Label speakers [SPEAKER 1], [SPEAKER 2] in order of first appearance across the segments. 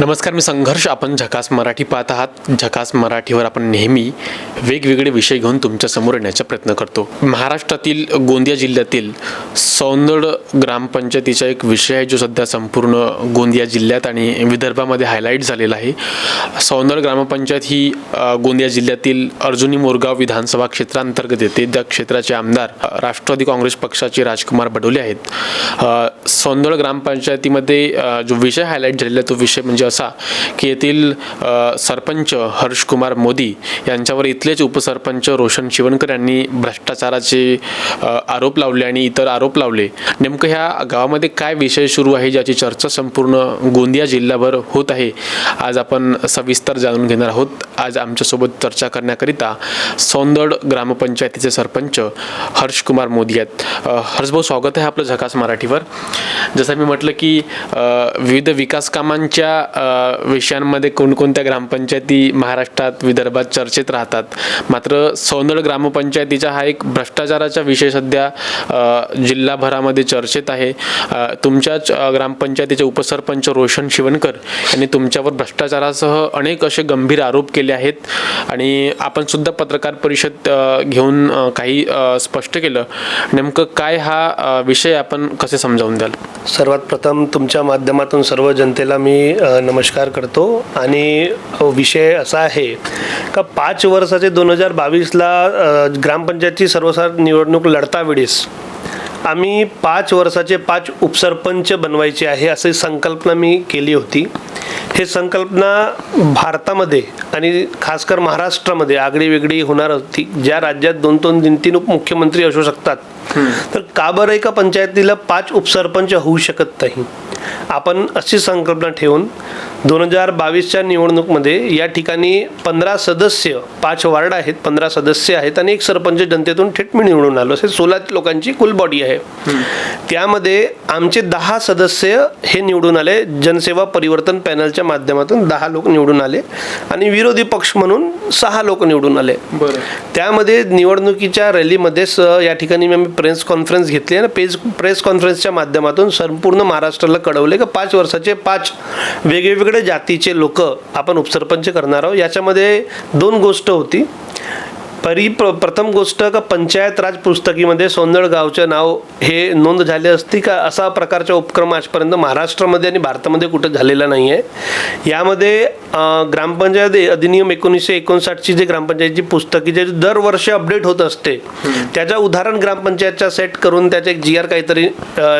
[SPEAKER 1] नमस्कार मी संघर्ष. आपण झकास मराठी पाहत आहात. झकास मराठीवर आपण नेहमी वेगवेगळे विषय घेऊन तुमच्यासमोर येण्याचा प्रयत्न करतो. महाराष्ट्रातील गोंदिया जिल्ह्यातील सौंदड ग्रामपंचायतीचा एक विषय आहे जो सध्या संपूर्ण गोंदिया जिल्ह्यात आणि विदर्भामध्ये हायलाईट झालेला आहे. सौंदड ग्रामपंचायत ही गोंदिया जिल्ह्यातील अर्जुनी मोरगाव विधानसभा क्षेत्रांतर्गत येते. त्या क्षेत्राचे आमदार राष्ट्रवादी काँग्रेस पक्षाचे राजकुमार बडोले आहेत. सौंदड ग्रामपंचायतीमध्ये जो विषय हायलाईट झालेला तो विषय म्हणजे असा की येथील सरपंच हर्षकुमार मोदी यांच्यावर इथलेच उपसरपंच रोशन शिवणकर यांनी भ्रष्टाचाराचे आरोप लावले आणि इतर आरोप लावले. नेमकं ह्या गावामध्ये काय विषय सुरू आहे ज्याची चर्चा संपूर्ण गोंदिया जिल्ह्याभर होत आहे आज आपण सविस्तर जाणून घेणार आहोत. आज आमच्यासोबत चर्चा करण्याकरिता सौंदड ग्रामपंचायतीचे सरपंच हर्षकुमार मोदी आहेत. हर्षभाऊ स्वागत आहे आपलं झकास मराठीवर. जसं मी म्हटलं की विविध विकास कामांच्या विषयांमध्ये कोणकोणत्या ग्रामपंचायती महाराष्ट्रात विदर्भात चर्चेत राहतात? मात्र सोनळ ग्रामपंचायतीचा हा एक भ्रष्टाचाराचा विषय सध्या जिल्हाभरामध्ये चर्चेत आहे. तुमच्याच ग्रामपंचायतीचे उपसरपंच रोशन शिवणकर यांनी तुमच्यावर भ्रष्टाचारासह अनेक असे गंभीर आरोप केले आहेत आणि आपण सुद्धा पत्रकार परिषद घेऊन काही स्पष्ट केलं. नेमकं काय हा विषय आपण कसे समजावून द्याल?
[SPEAKER 2] सर्वात प्रथम तुमच्या माध्यमातून सर्व जनतेला मी नमस्कार करतो. आणि विषय असा आहे का पाच वर्षाचे दोन हजार बावीसला ग्रामपंचायतची सर्वसाधारण निवडणूक लढता वेळेस आम्ही पाच वर्षाचे पाच उपसरपंच बनवायचे आहे अशी संकल्पना मी केली होती. हे संकल्पना भारतामध्ये आणि खासकर महाराष्ट्रामध्ये आगळी वेगळी होणार होती. ज्या राज्यात दोन दोन तीन तीन उपमुख्यमंत्री असू शकतात. तर का बरं एका पंचायतीला पाच उपसरपंच होऊ शकत नाही? आपण अशी संकल्पना ठेवून दोन हजार बावीसच्या निवडणूकमध्ये या ठिकाणी पंधरा सदस्य पाच वार्ड आहेत पंधरा सदस्य आहेत आणि एक सरपंच जनतेतून थेट मी निवडून आलो. असे सोळा लोकांची कुल बॉडी आहे. त्यामध्ये आमचे दहा सदस्य हे निवडून आले. जनसेवा परिवर्तन पॅनलच्या माध्यमातून दहा लोक निवडून आले आणि विरोधी पक्ष म्हणून सहा लोक निवडून आले. त्यामध्ये निवडणुकीच्या रॅलीमध्ये स या ठिकाणी आम्ही प्रेस कॉन्फरन्स घेतली आणि पेज प्रेस कॉन्फरन्सच्या माध्यमातून संपूर्ण महाराष्ट्राला वाढवले की? पाच वर्षाचे पाच वेगवेगळे जातीचे लोक आपण उपसरपंच करणार आहोत. याच्यामध्ये दोन गोष्ट होती. परी प्र प्रथम गोष्ट का पंचायत राज पुस्तकीमध्ये सौंदड गावचं नाव हे नोंद झाले असती का? असा प्रकारचा उपक्रम आजपर्यंत महाराष्ट्रामध्ये आणि भारतामध्ये कुठं झालेला नाही आहे यामध्ये ग्रामपंचायत अधिनियम एकोणीसशे एकोणसाठची जे ग्रामपंचायतची पुस्तकी जे दरवर्षी अपडेट होत असते त्याचं उदाहरण ग्रामपंचायतचा सेट करून त्याचा एक जी आर काहीतरी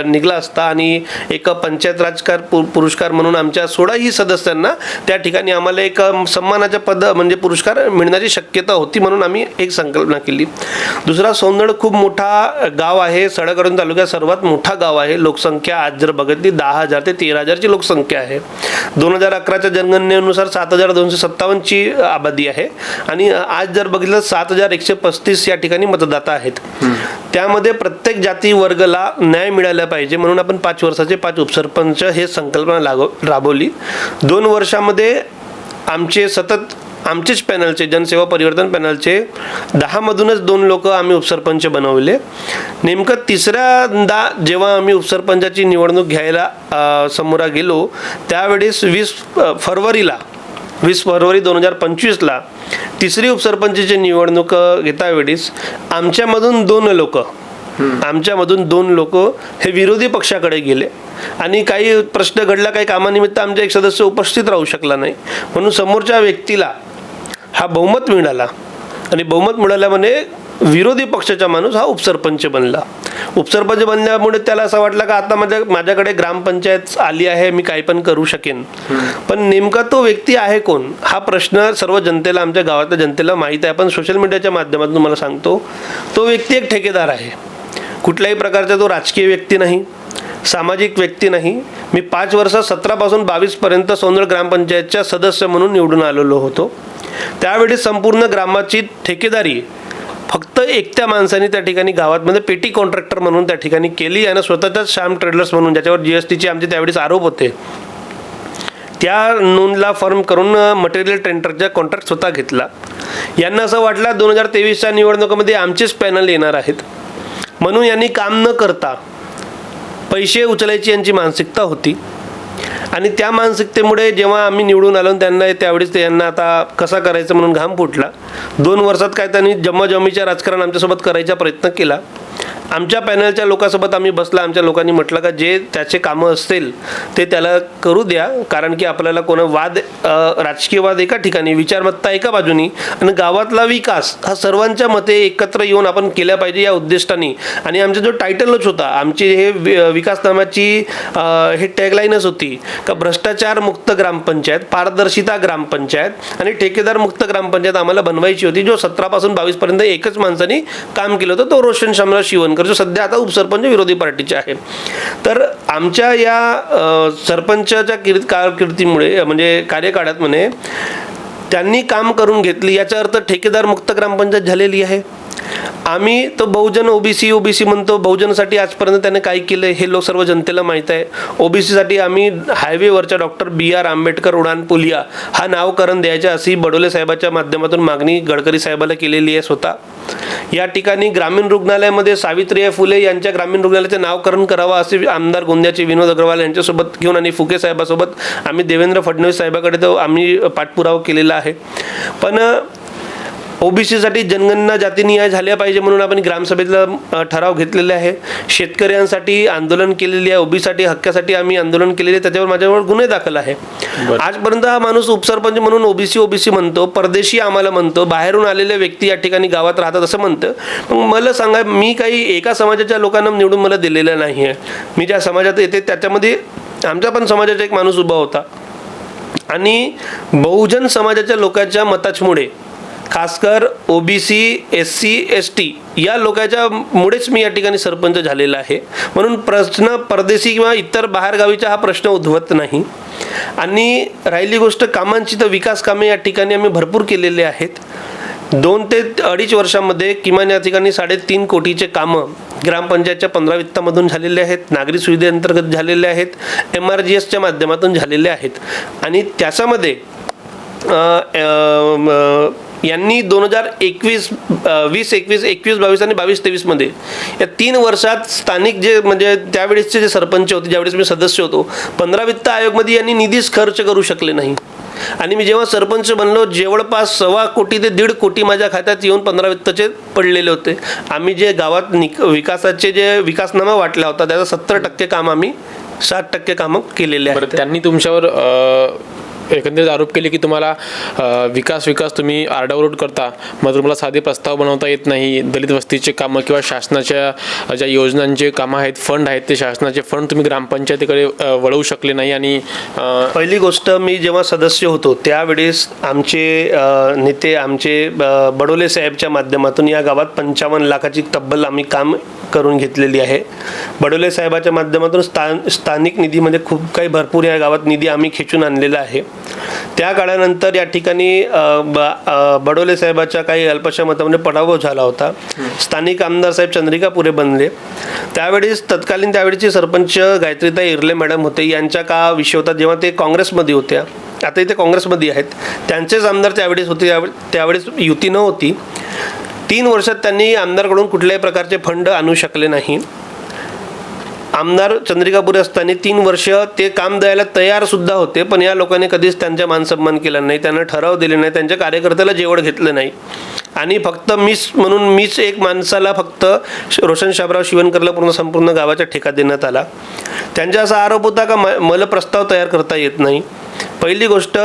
[SPEAKER 2] निघला असता आणि एक पंचायत राजकार पु- पुरस्कार म्हणून आमच्या सोळाही सदस्यांना त्या ठिकाणी आम्हाला एक अं, सन्मानाचा पद म्हणजे पुरस्कार मिळण्याची शक्यता होती म्हणून आम्ही एक संकल्पना केली. दुसरा सौंदड खूप मोठा गाव आहे. सडकरून तालुक्यात सर्वात मोठा गाव आहे. लोकसंख्या आज जर बघितली दहा हजार ते तेरा हजारची लोकसंख्या आहे. दोन हजार अकराच्या जनगणनेनुसार सात हजार दोनशे सत्तावन्नची आबादी आहे. आणि आज जर बघितलं सात हजार एकशे पस्तीस या ठिकाणी मतदाता आहेत. त्यामध्ये प्रत्येक जाती वर्गला न्याय मिळाला पाहिजे. म्हणून आपण पाच वर्षाचे पाच उपसरपंच हे संकल्पना लागव राबवली. दोन वर्षामध्ये आमचे सतत आमचेच पॅनलचे जनसेवा परिवर्तन पॅनलचे दहामधूनच दोन लोक आम्ही उपसरपंच बनवले. नेमकं तिसऱ्यांदा जेव्हा आम्ही उपसरपंचाची निवडणूक घ्यायला समोरा गेलो त्यावेळेस वीस फरवरीला वीस फरवरी दोन हजार पंचवीसला तिसरी उपसरपंचची निवडणूक घेतावेळीस आमच्यामधून दोन लोक आमच्यामधून दोन लोक हे विरोधी पक्षाकडे गेले. आणि काही प्रश्न घडला काही कामानिमित्त आमचा एक सदस्य उपस्थित राहू शकला नाही. म्हणून समोरच्या व्यक्तीला हा बहुमत मिळाला. आणि बहुमत मिळाल्यामुळे विरोधी पक्षाचा माणूस हा उपसरपंच बनला. उपसरपंच बनल्यामुळे त्याला असं वाटलं का आता माझ्या माझ्याकडे ग्रामपंचायत आली आहे मी काही पण करू शकेन. पण नेमका तो व्यक्ती आहे कोण? हा प्रश्न सर्व जनतेला आमच्या गावातल्या जनतेला माहीत आहे. पण सोशल मीडियाच्या माध्यमातून तुम्हाला सांगतो. तो व्यक्ती एक ठेकेदार आहे. कुठल्याही प्रकारचा तो राजकीय व्यक्ती नाही. सामाजिक व्यक्ती नाही. मी पाच वर्ष सतरापासून बावीसपर्यंत सौंदर ग्रामपंचायतच्या सदस्य म्हणून निवडून आलेलो होतो. त्यावेळी संपूर्ण ग्रामाची ठेकेदारी फक्त एकट्या माणसाने त्या ठिकाणी गावातमध्ये पेटी कॉन्ट्रॅक्टर म्हणून त्या ठिकाणी केली आणि स्वतःच्याच श्याम ट्रेडर्स म्हणून ज्याच्यावर जी एस टीचे आमचे त्यावेळेस आरोप होते. त्या नोंदला फर्म करून मटेरियल टेंडरचा कॉन्ट्रॅक्ट स्वतः घेतला. यांना असं वाटलं दोन हजार तेवीसच्या निवडणुकीमध्ये आमचेच पॅनल येणार आहेत. म्हणून यांनी काम न करता पैसे उचलायची यांची मानसिकता होती. आणि त्या मानसिकतेमुळे जेव्हा आम्ही निवडून आलो त्यांना त्यावेळेस त्यांना आता कसा करायचं म्हणून घाम फुटला दोन वर्षात काय त्यांनी जम्माजमीच्या राजकारण आमच्यासोबत करायचा प्रयत्न केला. आमच्या पॅनलच्या लोकांसोबत आम्ही बसला आमच्या लोकांनी म्हटलं का जे त्याचे कामं असतील ते त्याला करू द्या. कारण की आपल्याला कोण वाद राजकीय वाद एका ठिकाणी विचारमत्ता एका बाजूनी आणि गावातला विकास हा सर्वांच्या मते एकत्र येऊन आपण केल्या पाहिजे या उद्दिष्टाने. आणि आमचा जो टायटलच होता आमची हे विकास नामाची हे टॅगलाईनच होती का भ्रष्टाचार मुक्त ग्रामपंचायत पारदर्शिता ग्रामपंचायत आणि ठेकेदार मुक्त ग्रामपंचायत आम्हाला बनवायची होती जो सतरापासून बावीसपर्यंत एकच माणसाने काम केलं होतं तो रोशन शामराव शिवनकर जो सध्या आता उपसरपंच विरोधी पार्टीचे आहे. तर आमच्या या सरपंचाच्या कीर्त कारकिर्दीमुळे म्हणजे कार्यकाळात म्हणे त्यांनी काम करून घेतली याचा अर्थ ठेकेदार मुक्त ग्रामपंचायत झालेली आहे. आम्ही तो बहुजन ओबीसी ओबीसी म्हणतो बहुजनसाठी आजपर्यंत त्याने काय केलं हे लोक सर्व जनतेला माहीत आहे. ओबीसीसाठी आम्ही हायवेवरच्या डॉक्टर बी आर आंबेडकर उडान पुलिया हा नावकरण द्यायच्या अशी बडोले साहेबाच्या माध्यमातून मागणी गडकरी साहेबाला केलेली आहे स्वतः. या ठिकाणी ग्रामीण रुग्णालयामध्ये सावित्रीय फुले यांच्या ग्रामीण रुग्णालयाचे नावकरण करावं असे आमदार गोंदियाचे विनोद अग्रवाल यांच्यासोबत घेऊन आणि फुके साहेबासोबत आम्ही देवेंद्र फडणवीस साहेबाकडे तो आम्ही पाठपुरावा केलेला आहे. पण ओबीसीसाठी जनगणना जातीनिहाय झाल्या पाहिजे म्हणून आपण ग्रामसभेतला ठराव घेतलेले आहे. शेतकऱ्यांसाठी आंदोलन केलेली आहे. ओबीसाठी हक्कासाठी आम्ही आंदोलन केलेले त्याच्यावर माझ्यावर गुन्हे दाखल आहे. आजपर्यंत हा माणूस उपसरपंच म्हणून ओबीसी ओबीसी म्हणतो. परदेशी आम्हाला म्हणतो. बाहेरून आलेले व्यक्ती या ठिकाणी गावात राहतात असं म्हणतं. मग मला सांगा मी काही एका समाजाच्या लोकांना निवडून मला दिलेलं नाही आहे. मी ज्या समाजात येते त्याच्यामध्ये आमच्या पण समाजाचा एक माणूस उभा होता. आणि बहुजन समाजाच्या लोकांच्या मताचमुळे खासकर O B C S C S T या लोकांच्या मुळेच मी या ठिकाणी सरपंच झालेला आहे. म्हणून प्रश्न परदेशी किंवा इतर बाहेरगावीचा हा प्रश्न उद्भवत नाही. आणि राहिली गोष्ट कामांची तर विकास कामे या ठिकाणी आम्ही भरपूर केलेले आहेत. दोन ते अडीच वर्षामध्ये किमान या ठिकाणी साडेतीन कोटीचे कामं ग्रामपंचायतच्या पंधरा वित्तामधून झालेले आहेत नागरी सुविधेअंतर्गत झालेले आहेत एम आर जी एसच्या माध्यमातून झालेले आहेत. आणि त्याच्यामध्ये यांनी दोन हजार एकवीस वीस एकवीस एकवीस बावीस आणि बावीस तेवीसमध्ये या तीन वर्षात स्थानिक जे म्हणजे त्यावेळेसचे जे सरपंच होते ज्यावेळेस मी सदस्य होतो पंधरा वित्त आयोगमध्ये यांनी निधीच खर्च करू शकले नाही. आणि मी जेव्हा सरपंच बनलो जवळपास सव्वा कोटी ते दीड कोटी माझ्या खात्यात येऊन पंधरा वित्तचे पडलेले होते. आम्ही जे गावात निक विकासाचे जे विकासनामा वाटला होता त्याचा सत्तर टक्के काम आम्ही साठ टक्के कामं केलेले आहेत.
[SPEAKER 1] त्यांनी तुमच्यावर एकंदरीत आरोप केले की तुम्हाला विकास विकास तुम्ही आरडाओरड करता मग तुम्हाला साधे प्रस्ताव बनवता येत नाही दलित वस्तीचे कामं किंवा शासनाच्या ज्या योजनांचे कामं आहेत फंड आहेत ते शासनाचे फंड तुम्ही ग्रामपंचायतीकडे वळवू शकले नाही आणि
[SPEAKER 2] पहिली गोष्ट मी जेव्हा सदस्य होतो त्यावेळेस आमचे नेते आमचे बडोले साहेबच्या माध्यमातून या गावात पंचावन्न लाखाची तब्बल आम्ही काम करून घेतलेली आहे. बडोले साहेबाच्या माध्यमातून स्थान स्थानिक निधीमध्ये खूप काही भरपूर या गावात निधी आम्ही खेचून आणलेला आहे. त्या काळानंतर या ठिकाणी ब- बडोले साहेबाच्या काही अल्पशा मतामध्ये पराभव झाला होता. स्थानिक आमदार साहेब चंद्रिका पुरे बनले. त्यावेळेस तत्कालीन त्यावेळेचे सरपंच गायत्रीताई इर्ले मॅडम होते. यांच्या का विषय होता? जेव्हा ते काँग्रेसमध्ये होत्या. आता इथे काँग्रेसमध्ये आहेत. त्यांचेच आमदार त्यावेळेस होते. त्यावेळेस युती नव्हती. तीन वर्षात त्यांनी आमदारकडून कुठल्याही प्रकारचे फंड आणू शकले नाही. आमदार चंद्रिकापुरे असताना तीन वर्ष ते काम द्यायला तयारसुद्धा होते पण या लोकांनी कधीच त्यांचा मानसन्मान केला नाही त्यांना ठराव दिले नाही त्यांच्या कार्यकर्त्याला जेवढ घेतलं नाही. आणि फक्त मीच म्हणून मीच एक माणसाला फक्त श- रोशन शाबराव शिवणकरला पूर्ण संपूर्ण गावाचा ठेका देण्यात आला. त्यांचा असा आरोप होता का म- मला प्रस्ताव तयार करता येत नाही. पहिली गोष्ट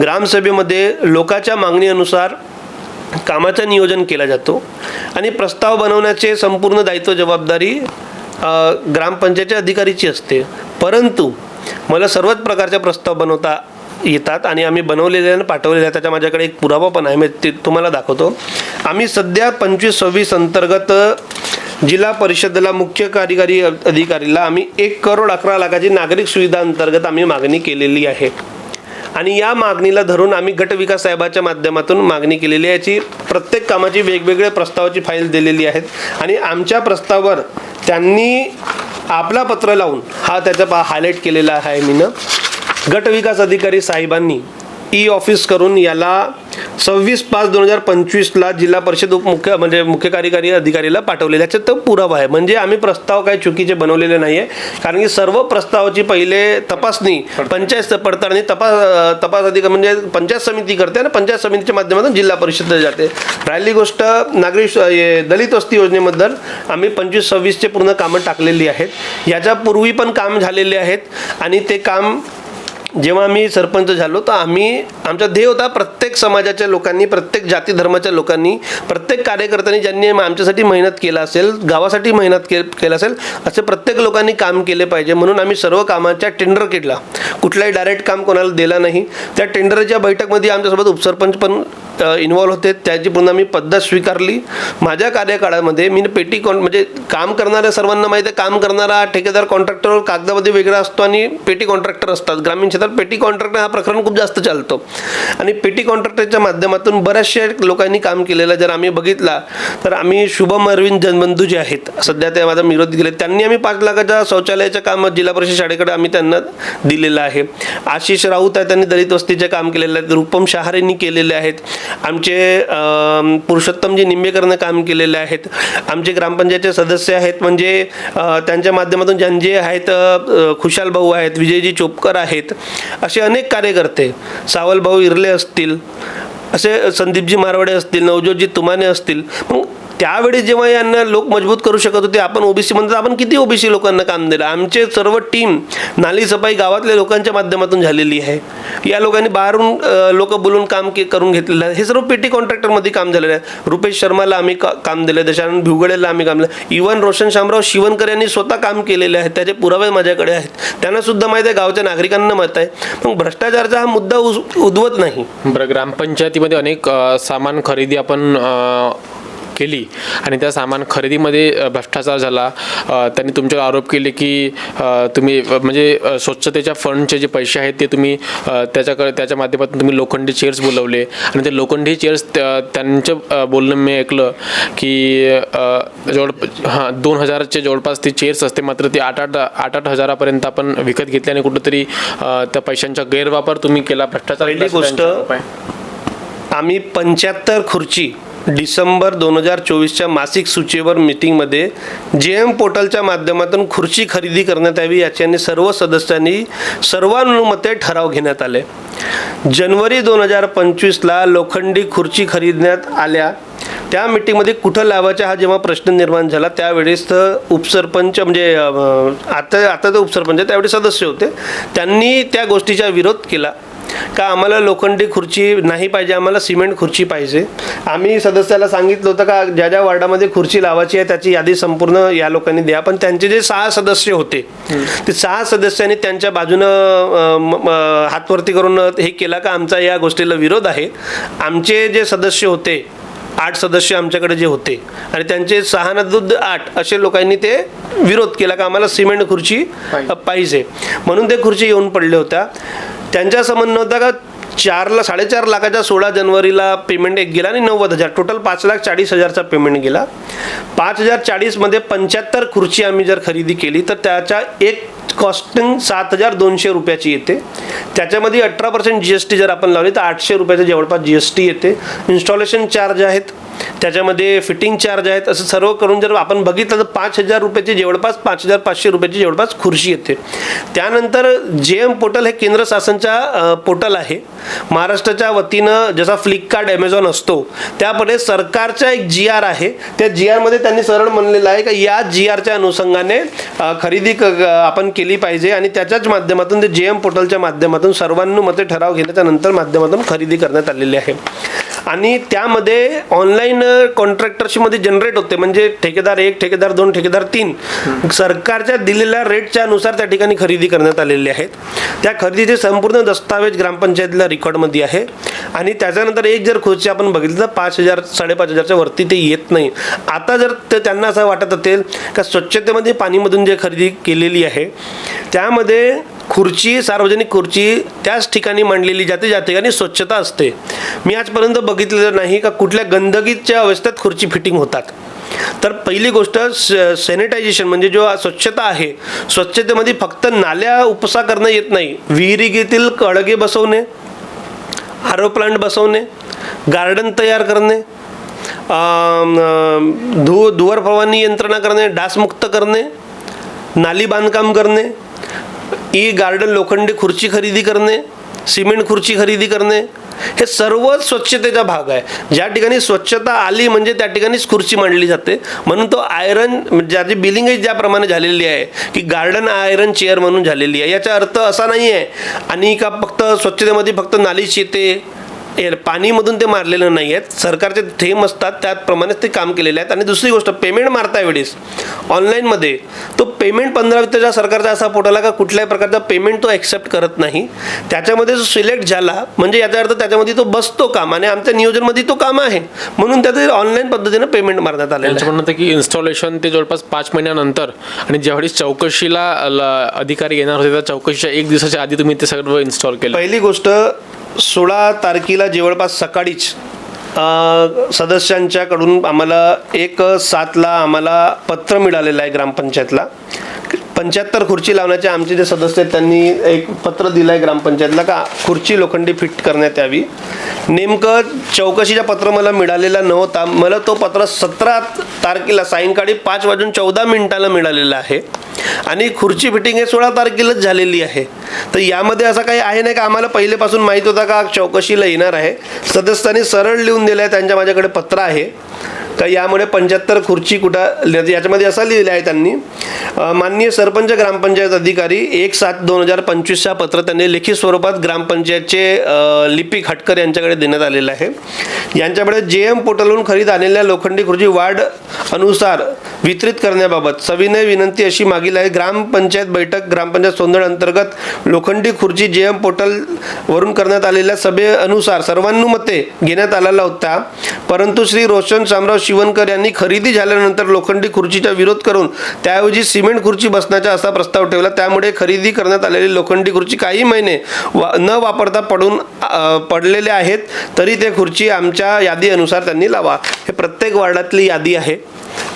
[SPEAKER 2] ग्रामसभेमध्ये लोकाच्या मागणीनुसार कामाचं नियोजन केला जातो. आणि प्रस्ताव बनवण्याचे संपूर्ण दायित्व जबाबदारी ग्रामपंचायतच्या अधिकारीची असते. परंतु मला सर्वच प्रकारचे प्रस्ताव बनवता येतात आणि आम्ही बनवलेले आणि पाठवलेले आहे त्याच्या माझ्याकडे एक पुरावा पण आहे. मी ते तुम्हाला दाखवतो. आम्ही सध्या पंचवीस सव्वीस अंतर्गत जिल्हा परिषदेला मुख्य कार्यकारी अधिकारीला आम्ही एक करोड अकरा लाखाची नागरिक सुविधा अंतर्गत आम्ही मागणी केलेली आहे. आणि या मागणीला धरून आम्ही गटविकास साहेबाच्या माध्यमातून मागणी केलेली याची प्रत्येक कामाची वेगवेगळ्या प्रस्तावाची फाईल दिलेली आहेत. आणि आमच्या प्रस्तावावर त्यांनी आपला पत्र लावून हा त्याचा पा हायलाईट केलेला आहे मीनं. गटविकास अधिकारी साहेबांनी ई ऑफिस करून याला सव्वीस पाच दोन हजार पंचवीसला जिल्हा परिषद उपमुख्य म्हणजे मुख्य कार्यकारी अधिकारीला पाठवले त्याच्यात तो पुरावा आहे. म्हणजे आम्ही प्रस्ताव काही चुकीचे बनवलेले नाही आहे कारण की सर्व प्रस्तावाची पहिले तपासणी पंचायत पडताळणी तपास तपास अधिकारी म्हणजे पंचायत समिती करते आणि पंचायत समितीच्या माध्यमातून जिल्हा परिषदेला जाते. राहिली गोष्ट नागरी श- हे दलित वस्ती योजनेबद्दल आम्ही पंचवीस सव्वीसचे पूर्ण कामं टाकलेली आहेत. याच्यापूर्वी पण काम झालेले आहेत आणि ते काम जेव्हा आम्ही सरपंच झालो तर आम्ही आमचा ध्येय होता प्रत्येक समाजाच्या लोकांनी प्रत्येक जाती धर्माच्या लोकांनी प्रत्येक कार्यकर्त्यांनी ज्यांनी आमच्यासाठी मेहनत केला असेल गावासाठी मेहनत के केलं असेल असे प्रत्येक लोकांनी काम केले पाहिजे. म्हणून आम्ही सर्व कामाच्या टेंडर केला. कुठलाही डायरेक्ट काम कोणाला दिला नाही. त्या टेंडरच्या बैठकमध्ये आमच्यासोबत उपसरपंच पण इन्व्हॉल्व होते त्याची पुन्हा मी पद्धत स्वीकारली. माझ्या कार्यकाळामध्ये मी पेटी कॉन म्हणजे काम करणाऱ्या सर्वांना माहिती आहे काम करणारा ठेकेदार कॉन्ट्रॅक्टर कागदामध्ये वेगळा असतो आणि पेटी कॉन्ट्रॅक्टर असतात. ग्रामीण क्षेत्रात पेटी कॉन्ट्रॅक्टर हा प्रकरण खूप जास्त चालतो. आणि पेटी कॉन्ट्रॅक्टरच्या माध्यमातून बऱ्याचशा लोकांनी काम केलेलं जर आम्ही बघितला तर आम्ही शुभम अरविंद जनबंधू जे आहेत सध्या ते माझा विरोध गेले. त्यांनी आम्ही पाच लाखाच्या शौचालयाच्या काम जिल्हा परिषद शाळेकडे आम्ही त्यांना दिलेलं आहे. आशिष राऊत आहे त्यांनी दलित वस्तीचे काम केलेलं आहे. रूपम शहारेंनी केलेले आहेत. आमचे पुरुषोत्तमजी निंबेकरनं काम केलेले आहेत आमचे ग्रामपंचायतचे सदस्य आहेत म्हणजे त्यांच्या माध्यमातून ज्यांचे आहेत खुशाल भाऊ आहेत विजयजी चोपकर आहेत असे अनेक कार्यकर्ते सावल भाऊ इरले असतील असे संदीपजी मारवाडे असतील नवजोतजी तुमाने असतील मग त्यावेळी जेव्हा यांना लोक मजबूत करू शकत होते आपण ओबीसी म्हणतात आपण किती ओबीसी लोकांना काम दिलं? आमचे सर्व टीम नाली सफाई गावातल्या लोकांच्या माध्यमातून झालेली आहे. या लोकांनी बाहेरून लोक बोलून काम के करून घेतलेलं आहे. हे सर्व पेटी कॉन्ट्रॅक्टरमध्ये काम झालेलं आहे. रुपेश शर्माला आम्ही का काम दिलं आहे दशानंद भिवगडेला आम्ही काम दिलं. इवन रोशन शामराव शिवनकर यांनी स्वतः काम केलेले आहेत त्याचे पुरावे माझ्याकडे आहेत. त्यांना सुद्धा माहिती आहे गावच्या नागरिकांना माहीत आहे. मग भ्रष्टाचारचा हा मुद्दा उज- उद्भवत नाही.
[SPEAKER 1] बरं ग्रामपंचायतीमध्ये अनेक सामान खरेदी आपण केली आणि त्या सामान खरेदीमध्ये भ्रष्टाचार झाला. त्यांनी तुमच्यावर आरोप केले की तुम्ही म्हणजे स्वच्छतेच्या फंडचे जे पैसे आहेत ते तुम्ही त्याच्याकडे त्याच्या माध्यमातून तुम्ही लोखंडी चेअर्स बोलवले. आणि ते लोखंडी चेअर्स त्यांचं बोलणं मी ऐकलं की जवळ हां दोन हजारचे जवळपास ती चेअर्स असते. मात्र ती आठ आठ आठ आठ हजारापर्यंत आपण विकत घेतली आणि कुठंतरी त्या पैशांचा गैरवापर तुम्ही केला. भ्रष्टाचार
[SPEAKER 2] पहिली गोष्ट-. आम्ही पंच्याहत्तर खुर्ची डिसेंबर दोन हजार चोवीसच्या मासिक सूचीवर मीटिंगमध्ये जे एम पोर्टलच्या माध्यमातून खुर्ची खरेदी करण्यात यावी याच्याने सर्व सदस्यांनी सर्वानुमते ठराव घेण्यात आले. जनवरी दोन हजार पंचवीसला लोखंडी खुर्ची खरीदण्यात आल्या. त्या मीटिंगमध्ये कुठं लावायचा हा जेव्हा प्रश्न निर्माण झाला त्यावेळेस तर उपसरपंच म्हणजे आता आता तर उपसरपंच आहे, त्यावेळी सदस्य होते. त्यांनी त्या गोष्टीचा विरोध केला. का आम्हाला लोखंडी खुर्ची नाही पाहिजे आम्हाला सिमेंट खुर्ची पाहिजे. आम्ही सदस्याला सांगितलं होतं का ज्या ज्या वार्डामध्ये खुर्ची लावायची आहे त्याची यादी संपूर्ण या लोकांनी द्या. पण त्यांचे जे सहा सदस्य होते ते सहा सदस्यांनी त्यांच्या बाजूनं हातवरती करून हे केला का आमचा या गोष्टीला विरोध आहे. आमचे जे सदस्य होते आठ सदस्य आमच्याकडे जे होते आणि त्यांचे सहा न दूध आठ असे लोकांनी ते विरोध केला का आम्हाला सिमेंट खुर्ची
[SPEAKER 1] पाहिजे.
[SPEAKER 2] पाहिजे. म्हणून ते खुर्ची येऊन पडल्या होत्या. त्यांच्या संबंध होता का? चारला साडेचार लाखाच्या सोळा जानेवारीला पेमेंट एक गेला आणि नव्वद हजार. टोटल पाच लाख चाळीस हजारचा पेमेंट गेला. पाच हजार चाळीसमध्ये पंच्याहत्तर खुर्ची आम्ही जर खरेदी केली तर त्याच्या एक कॉस्टिंग सात हजार दोनशे रुपयाची येते. त्याच्यामध्ये अठरा पर्सेंट जी एस टी जर आपण लावली तर आठशे रुपयाचं जवळपास जी एस टी येते. इन्स्टॉलेशन चार्ज आहेत. त्याच्यामध्ये फिटिंग चार्ज आहेत. असं सर्व करून जर आपण बघितलं तर पाच हजार रुपयाची जवळपास पाच हजार पाचशे रुपयाची जवळपास खुर्शी येते. त्यानंतर जे एम पोर्टल हे केंद्र शासनचा पोर्टल आहे. महाराष्ट्राच्या वतीनं जसा फ्लिपकार्ट ॲमेझॉन असतो त्यापणे सरकारचा एक जी आर आहे. त्या जी आरमध्ये त्यांनी सरळ म्हणलेलं आहे का या जी आरच्या अनुषंगाने खरेदी क- आपण केली पाहिजे आणि त्याच्याच माध्यमातून ते जे एम पोर्टलच्या माध्यमातून सर्वांनुमते ठराव घेण्याच्या नंतर माध्यमातून खरेदी करण्यात आलेली आहे. आणि त्यामध्ये ऑनलाईन कॉन्ट्रॅक्टरशीमध्ये जनरेट होते. म्हणजे ठेकेदार एक ठेकेदार दोन ठेकेदार तीन. सरकारच्या दिलेल्या रेटच्या नुसार त्या ठिकाणी खरेदी करण्यात आलेली आहेत. त्या खरेदीचे संपूर्ण दस्तावेज ग्रामपंचायतीला रेकॉर्डमध्ये आहे. आणि त्याच्यानंतर एक जर खुर्ची आपण बघितली तर पाच हजार साडेपाच हजारच्या वरती ते येत नाही. आता जर ते त्यांना असं वाटत असेल का स्वच्छतेमध्ये पाणीमधून जे खरेदी केलेली आहे त्यामध्ये खुर्ची सार्वजनिक खुर्ची त्याच ठिकाणी मांडलेली जाते ज्या ठिकाणी स्वच्छता असते. मी आजपर्यंत बघितलेलं नाही का कुठल्या गंदगीच्या अवस्थेत खुर्ची फिटिंग होतात. तर पहिली गोष्ट सॅनिटायझेशन म्हणजे जो स्वच्छता आहे स्वच्छतेमध्ये फक्त नाल्या उपसा करणं येत नाही. विहिरीगेतील कळगे बसवणे आरो प्लांट बसवणे गार्डन तयार करणे धु धुवर फवारणी यंत्रणा करणे डासमुक्त करणे नाली बांधकाम करणे ई गार्डन लोखंडी खुर्ची खरेदी करणे सिमेंट खुर्ची खरेदी करणे हे सर्व स्वच्छतेचा भाग आहे. ज्या ठिकाणी स्वच्छता आली म्हणजे त्या ठिकाणीच खुर्ची मांडली जाते. म्हणून तो आयरन म्हणजे ज्याची बिलिंगही ज्याप्रमाणे झालेली आहे की गार्डन आयरन चेअर म्हणून झालेली आहे. याचा अर्थ असा नाही आहे आणि का फक्त स्वच्छतेमध्ये फक्त नालीच येते? हे पाणीमधून ते मारलेलं नाही आहेत सरकारचे थेंब असतात त्याप्रमाणेच ते काम केलेले आहेत. आणि दुसरी गोष्ट पेमेंट मारता वेळेस. ऑनलाईनमध्ये तो पेमेंट पंधरा वित्तच्या सरकारचा असा पोटाला का कुठल्याही प्रकारचा पेमेंट तो ॲक्सेप्ट करत नाही. त्याच्यामध्ये जो सिलेक्ट झाला म्हणजे याचा अर्थ त्याच्यामध्ये तो बसतो काम आणि आमच्या नियोजनमध्ये तो काम आहे. म्हणून त्याचं ऑनलाईन पद्धतीनं पेमेंट मारण्यात आलेलं
[SPEAKER 1] त्यांचं म्हणणं की इन्स्टॉलेशन ते जवळपास पाच महिन्यानंतर आणि ज्यावेळी चौकशीला अधिकारी येणार होते त्या चौकशीच्या एक दिवसाच्या आधी तुम्ही ते सगळं इन्स्टॉल केलं.
[SPEAKER 2] पहिली गोष्ट सोळा तारखेला जवळपास सकाळीच सदस्यांच्याकडून आम्हाला एक सातला आम्हाला पत्र मिळालेलं आहे ग्रामपंचायतला. पंच्याहत्तर खुर्ची लावण्याचे आमचे जे सदस्य आहेत त्यांनी एक पत्र दिलं आहे ग्रामपंचायतला का खुर्ची लोखंडी फिट करण्यात यावी. नेमकं चौकशीचा पत्र मला मिळालेला नव्हता. मला तो पत्र सतरा तारखेला सायंकाळी पाच वाजून चौदा मिनिटाला मिळालेला आहे. आणि खुर्ची फिटिंग हे सोळा तारखेलाच झालेली आहे. तर यामध्ये असं काही आहे नाही का? आम्हाला पहिलेपासून माहीत होता का चौकशीला येणार आहे. सदस्यांनी सरळ लिहून दिलं आहे त्यांच्या माझ्याकडे पत्र आहे. का यामुळे पंच्याहत्तर खुर्ची कुठं म्हणजे याच्यामध्ये असं लिहिलं आहे त्यांनी माननीय सरपंच ग्रामपंचायत अधिकारी एक सात दोन हजार पंचवीसच्या पत्र त्यांनी लिखित स्वरूपात ग्रामपंचायतचे लिपी खटकर यांच्याकडे देण्यात आलेलं आहे. यांच्याकडे जे एम पोर्टलवरून खरीद आलेल्या लोखंडी खुर्ची वाढ अनुसार वितरित करण्याबाबत सविनय विनंती अशी मागील आहे. ग्रामपंचायत बैठक ग्रामपंचायत सोंदळ अंतर्गत लोखंडी खुर्ची जे एम पोर्टलवरून करण्यात आलेल्या सभेअनुसार सर्वानुमते घेण्यात आलेला होता परंतु श्री रोशन शामराव शिवनकर यांनी खरेदी झाल्यानंतर लोखंडी खुर्चीचा विरोध करून त्याऐवजी सिमेंट खुर्ची बसण्याचा असा प्रस्ताव ठेवला. त्यामुळे खरेदी करण्यात आलेली लोखंडी खुर्ची काही महिने वा न वापरता पडून पडलेले आहेत. तरी ते खुर्ची आमच्या यादीनुसार त्यांनी लावा. हे प्रत्येक वार्डातली यादी आहे.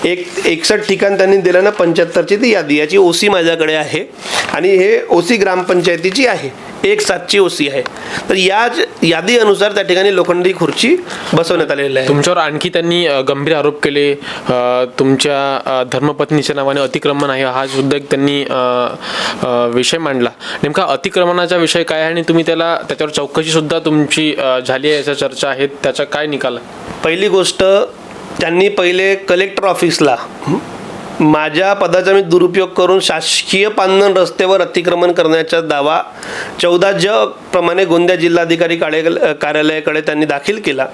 [SPEAKER 2] एक एकसष्ट ठिकाण त्यांनी दिलं ना पंच्याहत्तरची ती यादी. याची ओसी माझ्याकडे आहे. आणि हे ओसी ग्रामपंचायतीची आहे. एक सातची ओसी आहे. तर या यादी अनुसार त्या ठिकाणी लोखंडी खुर्ची बसवण्यात आलेली आहे.
[SPEAKER 1] तुमच्यावर आणखी त्यांनी गंभीर आरोप केले. तुमच्या धर्मपत्नीच्या नावाने अतिक्रमण आहे. हा सुद्धा एक त्यांनी विषय मांडला. नेमका अतिक्रमणाचा विषय काय आहे आणि तुम्ही त्याला त्याच्यावर चौकशी सुद्धा तुमची झाली आहे याच्या चर्चा आहेत त्याचा काय निकाल?
[SPEAKER 2] पहिली गोष्ट त्यांनी पहिले कलेक्टर ऑफिसला माझ्या पदाचा मी दुरुपयोग करून शासकीय पांधन रस्त्यावर अतिक्रमण करण्याचा दावा चौदा ज प्रमाणे गोंदिया जिल्हाधिकारी काळे कार्यालयाकडे त्यांनी दाखल केला.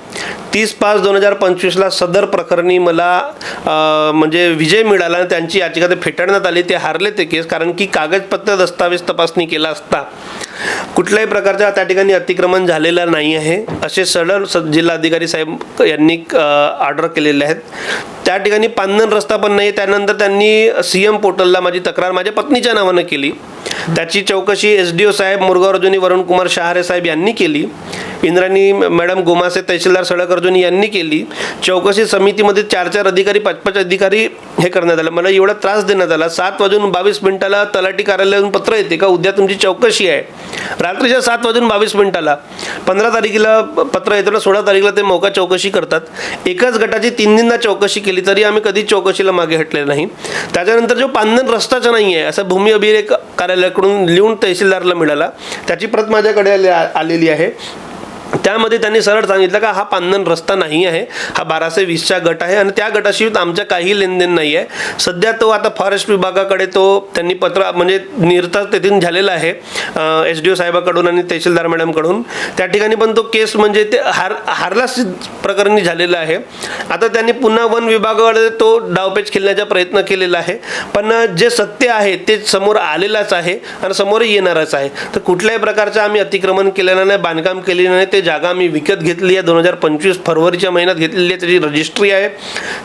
[SPEAKER 2] तीस पाच दोन हजार पंचवीसला सदर प्रकरणी मला म्हणजे विजय मिळाला आणि त्यांची याचिका ते फेटाळण्यात आली. ते हारले ते केस कारण की कागदपत्र दस्तावेज तपासणी केला असता. कुठल्याही प्रकारच्या त्या ठिकाणी अतिक्रमण झालेलं नाही आहे. असे सरळ स जिल्हाधिकारी साहेब यांनी ऑर्डर केलेले आहेत. त्या ठिकाणी पांधन रस्ता पण नाही त्यानंतर त्यांनी सी एम पोर्टलला माझी तक्रार माझ्या पत्नीच्या नावानं केली. त्याची चौकशी एस डी ओ साहेब मुरगाव रजनी वरुण कुमार शहारे साहेब यांनी केली. इंद्राणी मॅडम गोमासे तहसीलदार सडक अर्जुनी यांनी केली. चौकशी समितीमध्ये चार चार अधिकारी पाच पाच अधिकारी हे करण्यात आलं. मला एवढा त्रास देण्यात आला. सात वाजून बावीस मिनिटाला तलाठी कार्यालयातून पत्र येते का? उद्या तुमची चौकशी आहे. रात्रीच्या सात वाजून बावीस मिनिटाला पंधरा तारखेला पत्र येतं ना सोळा तारखेला ते मोका चौकशी करतात. एकाच गटाची तीन तीनदा चौकशी केली तरी आम्ही कधी चौकशीला मागे हटले नाही. त्याच्यानंतर जो पांधन रस्ताचा नाही आहे असं भूमी अभिलेख कार्यालयाकडून लिहून तहसीलदारला मिळाला. त्याची प्रत माझ्याकडे आले- आलेली आहे. त्यामध्ये त्यांनी सरळ सांगितलं का हा पांधन रस्ता नाही आहे हा बाराशे वीसचा गट आहे आणि त्या गटाशी आमच्या काही लेनदेन नाही आहे. सध्या तो आता फॉरेस्ट विभागाकडे तो त्यांनी पत्र म्हणजे निर्धार तेथून झालेला आहे एस डी ओ साहेबाकडून आणि तहसीलदार मॅडमकडून. त्या ठिकाणी पण तो केस म्हणजे ते हार हारलाच प्रकरणी झालेला आहे. आता त्यांनी पुन्हा वन विभागाकडे तो डावपेच खेळण्याचा प्रयत्न केलेला आहे. पण जे सत्य आहे ते समोर आलेलाच आहे आणि समोरही येणारच आहे. तर कुठल्याही प्रकारचं आम्ही अतिक्रमण केलेलं नाही बांधकाम केलेलं नाही ते जागा मी विकत घेतली आहे. दोन हजार पंचवीस फरवरीच्या महिन्यात घेतलेली आहे. त्याची रजिस्ट्री आहे.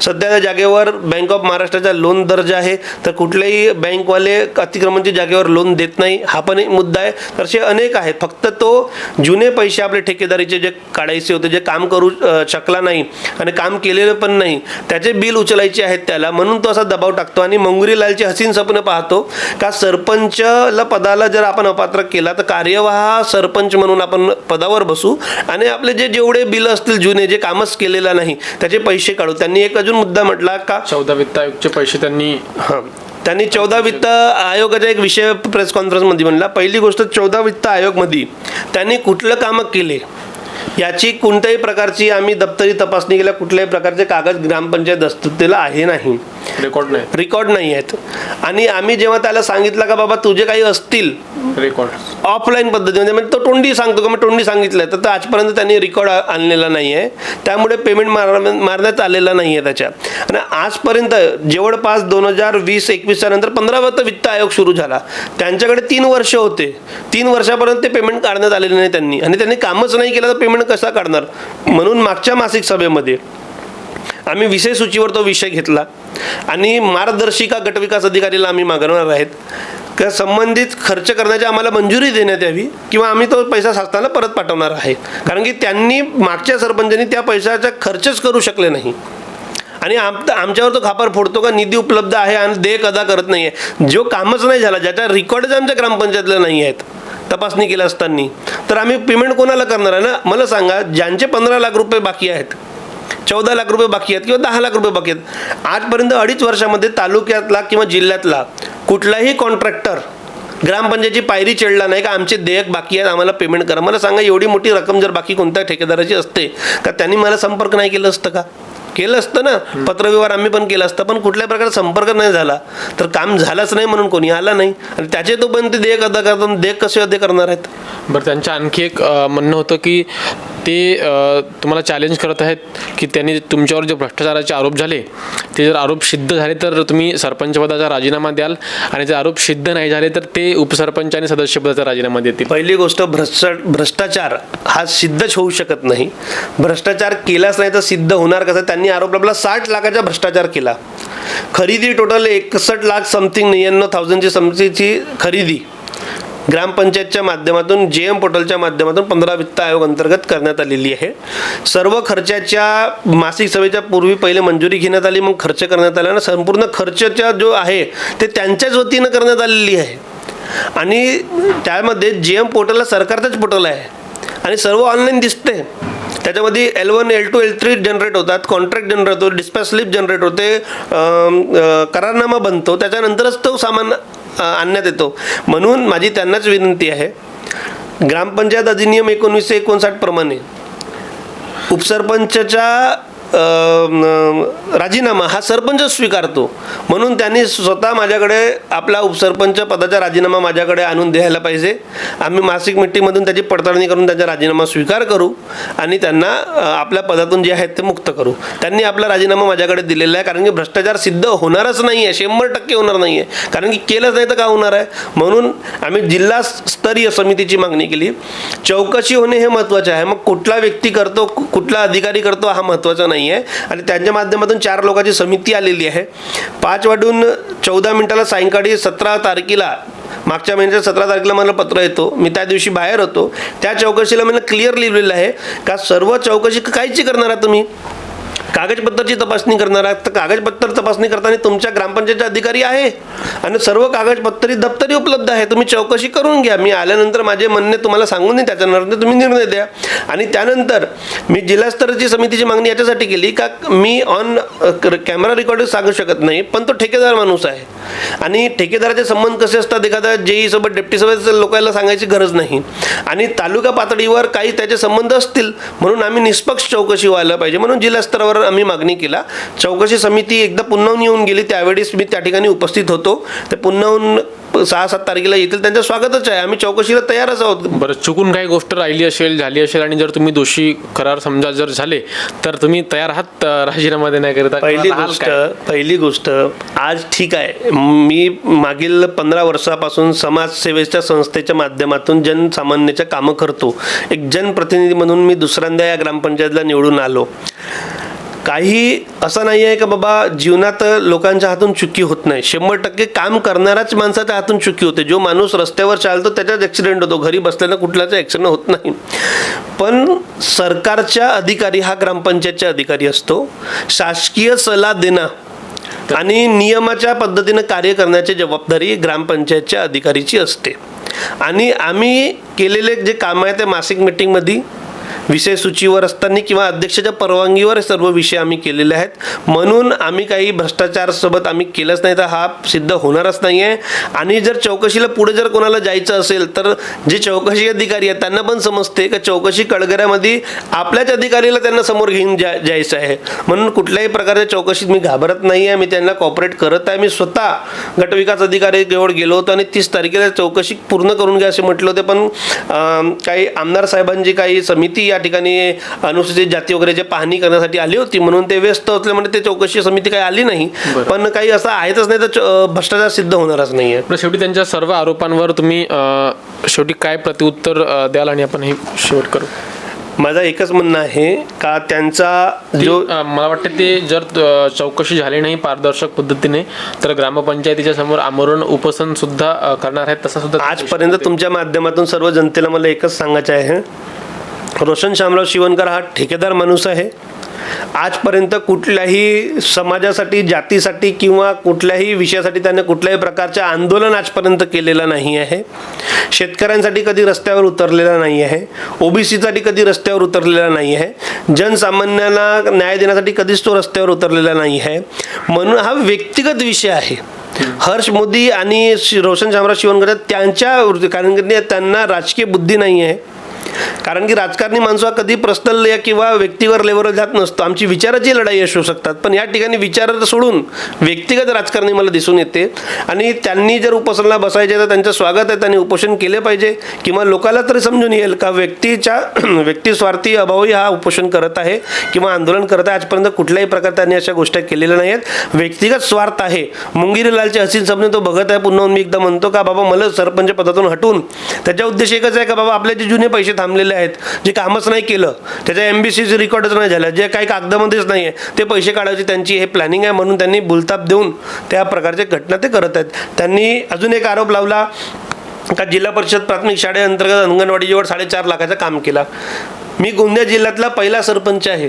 [SPEAKER 2] सध्या त्या जागेवर बँक ऑफ महाराष्ट्राचा लोन दर्ज आहे. तर कुठलेही बँकवाले अतिक्रमणच्या जागेवर लोन देत नाही. हा पण एक मुद्दा आहे. तर असे अनेक आहेत. फक्त तो जुने पैसे आपले ठेकेदारीचे जे काढायचे होते जे काम करू शकला नाही आणि काम केलेलं पण नाही त्याचे बिल उचलायचे आहेत त्याला. म्हणून तो असा दबाव टाकतो आणि मंगुरीलालचे हसीन स्वप्न पाहतो का सरपंचला पदाला जर आपण अपात्र केला तर कार्यवाह सरपंच म्हणून आपण पदावर बसू. आणि आपले जे जेवढे बिल असतील जुने जे कामच केलेलं नाही त्याचे पैसे काढू. त्यांनी एक अजून मुद्दा म्हटला का?
[SPEAKER 1] चौदा वित्त आयोगचे पैसे त्यांनी
[SPEAKER 2] हां. त्यांनी चौदा वित्त आयोगाचा एक विषय प्रेस कॉन्फरन्समध्ये म्हणला. पहिली गोष्ट चौदा वित्त आयोगमध्ये त्यांनी कुठलं कामं केले? याची कोणत्याही प्रकारची आम्ही दप्तरी तपासणी केल्या कुठल्याही प्रकारचे कागद ग्रामपंचायत दस्ततेला आहे नाही.
[SPEAKER 1] रेकॉर्ड नाही.
[SPEAKER 2] रेकॉर्ड नाही आहेत. आणि आम्ही जेव्हा त्याला सांगितलं का बाबा तुझे काही असतील
[SPEAKER 1] रेकॉर्ड
[SPEAKER 2] ऑफलाईन पद्धतीमध्ये म्हणजे तो तोंडी सांगतो का? मग तोंडी सांगितलं तर आजपर्यंत त्यांनी रेकॉर्ड आणलेला नाही आहे त्यामुळे पेमेंट मार मारण्यात आलेला नाही आहे त्याच्या. आणि आजपर्यंत जवळपास दोन हजार वीस एकवीसच्या नंतर पंधरावा वित्त आयोग सुरू झाला. त्यांच्याकडे तीन वर्ष होते. तीन वर्षापर्यंत ते पेमेंट काढण्यात आलेले नाही त्यांनी. आणि त्यांनी कामच नाही केलं तर पेमेंट कसा काढणार? म्हणून मागच्या मासिक सभेमध्ये आम्ही विषय सूचीवर तो विषय घेतला. आणि मार्गदर्शिका गटविकास अधिकारीला आम्ही मागणार आहेत. का संबंधित खर्च करण्याची आम्हाला मंजुरी देण्यात यावी किंवा आम्ही तो पैसा शासनाला परत पाठवणार आहे. कारण की त्यांनी मागच्या सरपंचांनी त्या पैशाचा खर्चच करू शकले नाही. आणि आम आमच्यावर तो खापर फोडतो का निधी उपलब्ध आहे आणि देयक अदा करत नाही आहे जो कामच नाही झाला ज्याच्या रेकॉर्डच आमच्या ग्रामपंचायतला नाही आहेत तपासणी केल्या असताना. तर आम्ही पेमेंट कोणाला करणार आहे ना? मला सांगा ज्यांचे पंधरा लाख रुपये बाकी आहेत चौदा लाख रुपये बाकी आहेत किंवा दहा लाख रुपये बाकी आहेत. आजपर्यंत अडीच वर्षामध्ये तालुक्यातला किंवा जिल्ह्यातला कुठलाही कॉन्ट्रॅक्टर ग्रामपंचायतची पायरी चढला नाही का आमचे देयक बाकी आहेत आम्हाला पेमेंट करा. मला सांगा एवढी मोठी रक्कम जर बाकी कोणत्या ठेकेदाराची असते का त्यांनी मला संपर्क नाही केलं असतं का? केलं असतं ना. पत्रव्यवहार आम्ही पण केलं असतं पण कुठल्या प्रकारे संपर्क नाही झाला तर काम झालंच नाही म्हणून कोणी आला नाही. आणि त्याचे तो पण ते देयक अदा करतात देयक कसे अदा करणार आहेत?
[SPEAKER 1] बरं त्यांचं आणखी एक म्हणणं होतं की ते तुम्हाला चॅलेंज करत आहेत की त्यांनी तुमच्यावर जे भ्रष्टाचाराचे आरोप झाले ते जर आरोप सिद्ध झाले तर तुम्ही सरपंचपदाचा राजीनामा द्याल आणि जर आरोप सिद्ध नाही झाले तर ते उपसरपंच आणि सदस्यपदाचा राजीनामा देतील.
[SPEAKER 2] पहिली गोष्ट भ्रष्ट भ्रष्टाचार हा सिद्धच होऊ शकत नाही. भ्रष्टाचार केलाच नाही तर सिद्ध होणार कसं? त्यांनी आरोप आपला साठ लाखाचा भ्रष्टाचार केला. खरेदी टोटल एकसष्ट लाख समथिंग नव्याण्णव थाउजंडची समथिंगची खरेदी. ग्रामपंचायतच्या माध्यमातून जे एम पोर्टलच्या माध्यमातून पंधरा वित्त आयोग अंतर्गत करण्यात आलेली आहे. सर्व खर्चाच्या मासिक सभेच्या पूर्वी पहिले मंजुरी घेण्यात आली मग खर्च करण्यात आला. आणि संपूर्ण खर्चाच्या जो आहे ते त्यांच्याच वतीनं करण्यात आलेली आहे. आणि त्यामध्ये जे एम पोर्टलला सरकारचंच पोर्टल आहे. आणि सर्व ऑनलाईन दिसते त्याच्यामध्ये L one L two L three generate होतात. कॉन्ट्रॅक्ट जनरेट होतो डिस्पॅच स्लिप जनरेट होते. करारनामा बनतो. त्याच्यानंतरच तो सामान आणण्यात येतो. म्हणून माझी त्यांनाच विनंती आहे ग्रामपंचायत अधिनियम एकोणीसशे एकोणसाठ प्रमाणे उपसरपंचच्या राजीनामा हा सरपंच स्वीकारतो. म्हणून त्यांनी स्वतः माझ्याकडे आपला उपसरपंच पदाचा राजीनामा माझ्याकडे आणून द्यायला पाहिजे. आम्ही मासिक मिट्टीमधून त्याची पडताळणी करून त्यांचा राजीनामा स्वीकार करू आणि त्यांना आपल्या पदातून जे आहेत ते मुक्त करू. त्यांनी आपला राजीनामा माझ्याकडे दिलेला आहे कारण की भ्रष्टाचार सिद्ध होणारच नाही आहे शंभर टक्के होणार नाही आहे कारण की केलंच नाही तर का होणार आहे? म्हणून आम्ही जिल्हा स्तरीय समितीची मागणी केली. चौकशी होणे हे महत्त्वाचे आहे. मग कुठला व्यक्ती करतो कु- कुठला अधिकारी करतो हा महत्त्वाचा नाही आहे आणि त्यांच्या माध्यमातून चार लोकांची समिती आलेली आहे. पाच वाटून चौदा मिनिटाला सायंकाळी सतरा तारखेला मागच्या महिन्याच्या सतरा तारखेला मला पत्र येतो. मी त्या दिवशी बाहेर होतो. त्या चौकशीला मला क्लिअर लिहिलेलं आहे का सर्व चौकशी कायची करणार आहात तुम्ही? कागदपत्राची तपासणी करणार आहात. तर कागदपत्र तपासणी करताना तुमच्या ग्रामपंचायतचा अधिकारी आहे. आणि सर्व कागदपत्री दप्तरी उपलब्ध आहे. तुम्ही चौकशी करून घ्या. मी आल्यानंतर माझे म्हणणे तुम्हाला सांगून देईन. त्याच्यानंतर तुम्ही निर्णय द्या. आणि त्यानंतर मी जिल्हास्तराची समितीची मागणी याच्यासाठी केली का मी ऑन कॅमेरा रेकॉर्डिंग सांगू शकत नाही पण तो ठेकेदार माणूस आहे. आणि ठेकेदाराचे संबंध कसे असतात? एखाद्या जेईसोबत डेप्टी सोबत लोकांना सांगायची गरज नाही. आणि तालुका पातळीवर काही त्याचे संबंध असतील म्हणून आम्ही निष्पक्ष चौकशी व्हायला पाहिजे. म्हणून जिल्हास्तरावर आम्ही मागणी केला. चौकशी समिती एकदा पुन्हाहून येऊन गेली त्यावेळेस मी त्या ठिकाणी उपस्थित होतो. ते पुन्हाहून सहा सात तारखेला येतील त्यांचं स्वागतच आहे. आम्ही चौकशीला तयारच आहोत.
[SPEAKER 1] बरं चुकून काही गोष्ट राहिली असेल झाली असेल आणि जर तुम्ही दोषी करार समजा जर झाले तर तुम्ही तयार आहात राजीनामा देण्याकरिता
[SPEAKER 2] पहिली गोष्ट? पहिली गोष्ट आज ठीक आहे. मी मागील पंधरा वर्षापासून समाजसेवेच्या संस्थेच्या माध्यमातून जनसामान्याच्या कामं करतो. एक जनप्रतिनिधी म्हणून मी दुसऱ्यांदा या ग्रामपंचायतला निवडून आलो. काही असं नाही आहे का बाबा जीवनात लोकांच्या हातून चुकी होत नाही. शंभर टक्के काम करणाऱ्याच माणसाच्या हातून चुकी होते. जो माणूस रस्त्यावर चालतो त्याच्याच ॲक्सिडेंट होतो. घरी बसल्यानं कुठलाच ॲक्सिडेंट होत नाही. पण सरकारच्या अधिकारी हा ग्रामपंचायतच्या अधिकारी असतो शासकीय सल्ला देणं आणि नियमाच्या पद्धतीनं कार्य करण्याची जबाबदारी ग्रामपंचायतच्या अधिकारीची असते. आणि आम्ही केलेले जे काम आहे ते मासिक मिटिंगमध्ये विषय सूचीवर असताना किंवा अध्यक्षाच्या परवानगीवर सर्व विषय आम्ही केलेले आहेत. म्हणून आम्ही काही भ्रष्टाचारसोबत आम्ही केलंच नाही तर हा सिद्ध होणारच नाही आहे आणि जर चौकशीला पुढे जर कोणाला जायचं असेल तर जे चौकशी अधिकारी आहेत त्यांना पण समजते का चौकशी कळगऱ्यामध्ये आपल्याच अधिकारीला त्यांना समोर घेऊन जा जायचं आहे. म्हणून कुठल्याही प्रकारच्या चौकशीत मी घाबरत नाही आहे मी त्यांना कॉपरेट करत आहे. मी स्वतः गटविकास अधिकारी जवळ गेलो होतो आणि तीस तारखेला चौकशी पूर्ण करून घ्या असे म्हटलं होते. पण काही आमदार साहेबांची काही समिती या ठिकाणी अनुसूचित जाती वगैरेची पाहणी करण्यासाठी आली होती म्हणून ते व्यस्त असल्यामुळे ते चौकशी समिती काही आली नाही. पण काही असं आहेतच नाही तर भ्रष्टाचार सिद्ध होणारच नाही आहे
[SPEAKER 1] शेवटी त्यांच्या सर्व आरोपांवर तुम्ही शेवटी काय प्रत्युत्तर द्याल आणि आपण हे शेवट करू?
[SPEAKER 2] माझं एकच म्हणणं आहे का त्यांचा जो
[SPEAKER 1] मला वाटतं ते जर चौकशी झाली नाही पारदर्शक पद्धतीने तर ग्रामपंचायतीच्या समोर आमरण उपोषण सुद्धा करणार आहेत तसा सुद्धा
[SPEAKER 2] आजपर्यंत तुमच्या माध्यमातून सर्व जनतेला मला एकच सांगायचं आहे. रोशन शामराव शिवणकर हा ठेकेदार माणूस आहे. आजपर्यंत कुठल्याही समाजासाठी जातीसाठी किंवा कुठल्याही विषयासाठी त्याने कुठल्याही प्रकारचे आंदोलन आजपर्यंत केलेलं नाही आहे. शेतकऱ्यांसाठी कधी रस्त्यावर उतरलेला नाही आहे. ओबीसीसाठी कधी रस्त्यावर उतरलेला नाही आहे. जनसामान्यांना न्याय देण्यासाठी कधीच तो रस्त्यावर उतरलेला नाही आहे. म्हणून हा व्यक्तिगत विषय आहे. हर्ष मोदी आणि रोशन शामराव शिवणकर त्यांच्या कारण की त्यांना राजकीय बुद्धी नाही आहे. कारण की राजकारणी माणसं हा कधी पर्सनल या किंवा व्यक्तीवर लेवलवर जात नसतो. आमची विचाराची लढाई असू शकतात. पण या ठिकाणी विचार सोडून व्यक्तिगत राजकारणी मला दिसून येते. आणि त्यांनी जर उपोषणाला बसायचे तर त्यांचं स्वागत आहे त्यांनी उपोषण केले पाहिजे किंवा लोकाला तरी समजून येईल का व्यक्तीच्या व्यक्तिस्वार्थी अभावही अभावी हा उपोषण करत आहे किंवा आंदोलन करत आहे. आजपर्यंत कुठल्याही प्रकारे त्यांनी अशा गोष्टी केलेल्या नाही आहेत व्यक्तिगत स्वार्थ आहे. मुंगिरीलालचे हसीन सबने तो बघत आहे. पुन्हा मी एकदा म्हणतो का बाबा मला सरपंच पदातून हटून. त्याच्या उद्देश एकच आहे का बाबा आपले जे जुने पैसे थांबलेले आहेत जे कामच नाही केलं त्याच्या एम बी सीचे रेकॉर्डच नाही झालं जे काही कागदामध्येच नाही आहे ते पैसे काढायची त्यांची हे प्लॅनिंग आहे म्हणून त्यांनी बुलताप देऊन त्या प्रकारच्या घटना ते करत आहेत. त्यांनी अजून एक आरोप लावला का जिल्हा परिषद प्राथमिक शाळेअंतर्गत अंगणवाडीजवळ साडेचार लाखाचं काम केला. मी गोंदिया जिल्ह्यातला पहिला सरपंच आहे.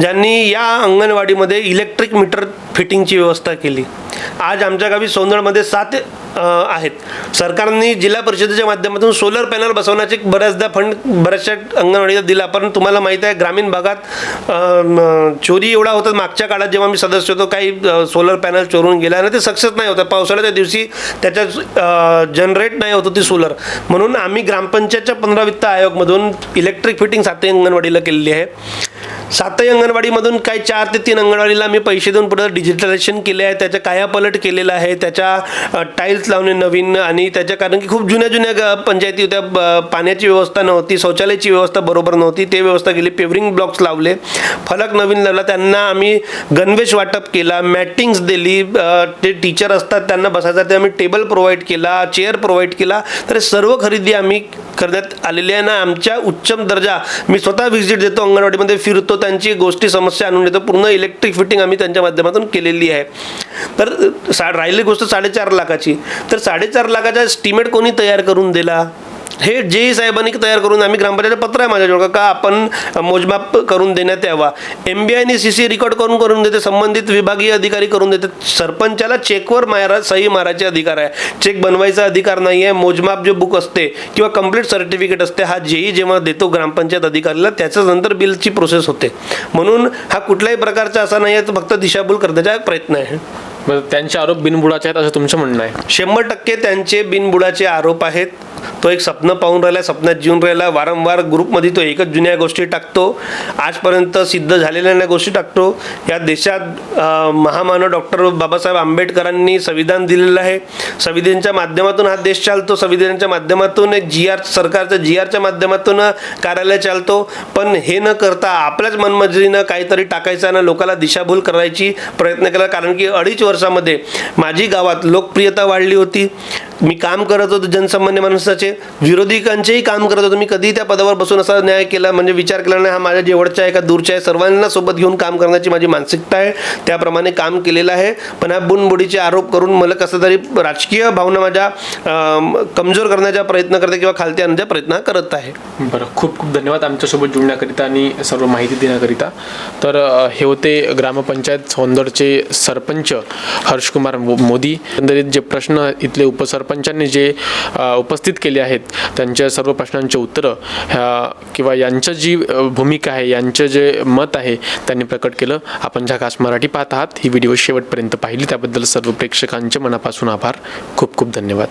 [SPEAKER 2] ज्यांनी या अंगणवाडीमध्ये इलेक्ट्रिक मीटर फिटिंगची व्यवस्था केली. आज आमच्या गावी सोनळमध्ये सात आहेत. सरकारने जिल्हा परिषदेच्या माध्यमातून सोलर पॅनल बसवण्याचे बऱ्याचदा फंड बऱ्याचशा अंगणवाडीला दिला. पण तुम्हाला माहीत आहे ग्रामीण भागात चोरी एवढा होता. मागच्या काळात जेव्हा मी सदस्य होतो काही सोलर पॅनल चोरून गेला आणि ते सक्सेस नाही होतं. पावसाळ्याच्या दिवशी त्याच्या जनरेट नाही होत होती सोलर. म्हणून आम्ही ग्रामपंचायतच्या पंधरा वित्त आयोगमधून इलेक्ट्रिक फिटिंग सातही अंगणवाडीला केलेली आहे. सातही अंगणवाडीमधून काय चार ते तीन अंगणवाडीला मी पैसे देऊन पुढे डिजिटलायझेशन केले आहे. त्याच्या कायापलट केलेला आहे. त्याच्या टाईल्स लावणे नवीन आणि त्याच्या कारण की खूप जुन्या जुन्या पंचायती होत्या. पाण्याची व्यवस्था नव्हती शौचालयाची व्यवस्था बरोबर नव्हती. ते व्यवस्था केली. पेवरिंग ब्लॉक्स लावले. फलक नवीन लावला. त्यांना आम्ही गणवेश वाटप केला. मॅटिंग्स दिली. ते टीचर असतात. त्यांना बसायसाठी आम्ही टेबल प्रोव्हाइड केला. चेअर प्रोव्हाइड केला. तर सर्व खरेदी आम्ही करण्यात आलेली आहे. ना आमच्या उच्चम दर्जा मी स्वतः व्हिजिट देतो अंगणवाडीमध्ये. फिरतो त्यांची गोष्टी समस्या आणून देतो. पूर्ण इलेक्ट्रिक फिटिंग आम्ही त्यांच्या माध्यमातून केलेली आहे. तर सा राहिली गोष्ट साडेचार लाखाची. तर साडेचार लाखाचा स्टिमेट कोणी तयार करून दिला? हे जे साहेबांनी तयार करून आम्ही ग्रामपंचायत पत्र आहे माझ्याजवळ का आपण मोजमाप करून देण्यात यावा. एम बी आयने सी सी रेकॉर्ड करून करून देते संबंधित विभागीय अधिकारी करून देते. सरपंचाला चेकवर मारा सही मारायचे अधिकार आहे. चेक बनवायचा अधिकार नाही आहे मोजमाप जे बुक असते किंवा कंप्लीट सर्टिफिकेट असते हा जेही जेव्हा देतो ग्रामपंचायत अधिकारीला त्याच्याच नंतर बिलची प्रोसेस होते. म्हणून हा कुठल्याही प्रकारचा असा नाही आहे फक्त दिशाभूल करण्याचा प्रयत्न आहे.
[SPEAKER 1] त्यांचे आरोप बिनबुडाचे आहेत असं तुमचं म्हणणं आहे?
[SPEAKER 2] शंभर टक्के त्यांचे बिनबुडाचे आरोप आहेत. तो एक स्वप्न पाहून राहिला स्वप्नात जीवन राहिला. वारंवार ग्रुपमध्ये तो एकच जुन्या गोष्टी टाकतो. आजपर्यंत सिद्ध झालेल्या नाही गोष्टी टाकतो. या देशात महामानव डॉक्टर बाबासाहेब आंबेडकरांनी संविधान दिलेलं आहे. संविधानच्या माध्यमातून हा देश चालतो. संविधानाच्या माध्यमातून एक जी आर सरकारचं जी आरच्या माध्यमातून कार्यालय चालतो. पण हे न करता आपल्याच मनमर्जीनं काहीतरी टाकायचं आणि लोकांना दिशाभूल करायची प्रयत्न केला. कारण की अडीच वर्ष वर्षामध्ये. माझी गावात लोकप्रियता वाढली होती. मी काम करत होतो जनसामान्य माणसाचे विरोधिकांचेही काम करत होतो. मी कधी त्या पदावर बसून असा न्याय केला म्हणजे विचार केला नाही हा माझ्या जेवढचा आहे का दूरच्या आहे सर्वांना सोबत घेऊन काम करण्याची माझी मानसिकता आहे त्याप्रमाणे काम केलेलं आहे. पण हा बुनबुडीचे आरोप करून मला कसं तरी राजकीय भावना माझ्या कमजोर करण्याचा प्रयत्न करते किंवा खालती आणण्याचा प्रयत्न करत आहे.
[SPEAKER 1] बरं खूप खूप धन्यवाद आमच्यासोबत जुळण्याकरिता आणि सर्व माहिती देण्याकरिता. तर हे होते ग्रामपंचायत सौंदरचे सरपंच हर्षकुमार मो- मोदी. जे प्रश्न इथले उपसरपंच सरपंचांनी जे उपस्थित केले आहेत त्यांच्या सर्व प्रश्नांची उत्तरं ह्या किंवा यांचं जी भूमिका आहे यांचं जे मत आहे त्यांनी प्रकट केलं. आपण झकास मराठी पाहत आहात ही व्हिडिओ शेवटपर्यंत पाहिली. त्याबद्दल सर्व प्रेक्षकांचे मनापासून आभार. खूप खूप धन्यवाद.